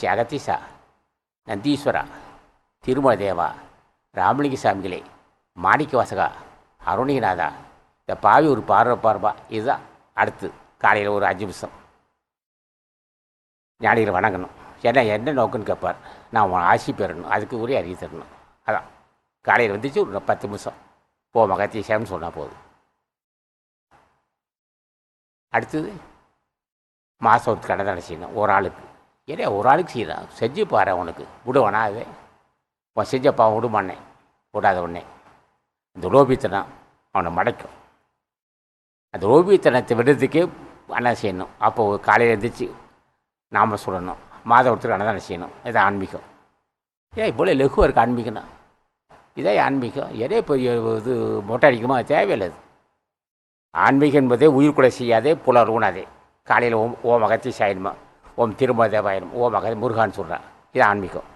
காமாட்சி அகத்தீசா நந்தீஸ்வரா திருமல தேவா ராமலிங்க சாமிகளே மாணிக்க வாசகா அருணிகநாதா இந்த பாவி ஒரு பார்வை பார்வா இதுதான். அடுத்து காலையில் ஒரு அஞ்சு நிமிஷம். ஞானிகளை வணங்கணும். ஏன்னா என்ன நோக்குன்னு கேட்பார். நான் உன் ஆசி பெறணும். அதுக்கு உரிய அறிவு தரணும். அதான். காலையில் வந்துச்சு ஒரு பத்து நிமிஷம். போ மகத்தீசான்னு சொன்னால் போதும். அடுத்தது மாதம் ஒரு செய்யணும். ஒரு ஆளுக்கு. ஏடே ஒரு ஆளுக்கு செய்யலாம் செஞ்சு பாரு உனக்கு விடுவானா அது உன் செஞ்சப்பா விடுமானே விடாத உடனே. இந்த லோபித்தனம் அவனை மடைக்கும். அந்த லோபித்தனத்தை விடுறதுக்கே அண்ணன் செய்யணும். அப்போ காலையில் எழுந்திரிச்சு நாம் சொல்லணும். மாத ஒருத்தருக்கு அன்னதானம் செய்யணும். இது ஆன்மீகம். ஏன் இவ்வளோ லெகுவாக இருக்குது ஆன்மீகம்னா. இதே ஆன்மீகம்? எதே பெரிய இது மொட்டை அடிக்குமா? தேவையில்லை அது. ஆன்மீகம் என்பதே உயிர் கூட செய்யாதே புலர் ஊனாதே. காலையில் ஓ ஓம் அகத்தி சாயணுமா? ஓம் திருமல தேவாயிரம் ஓம் அகதி முருகான்னு சொல்கிறேன் இது ஆன்மீகம்.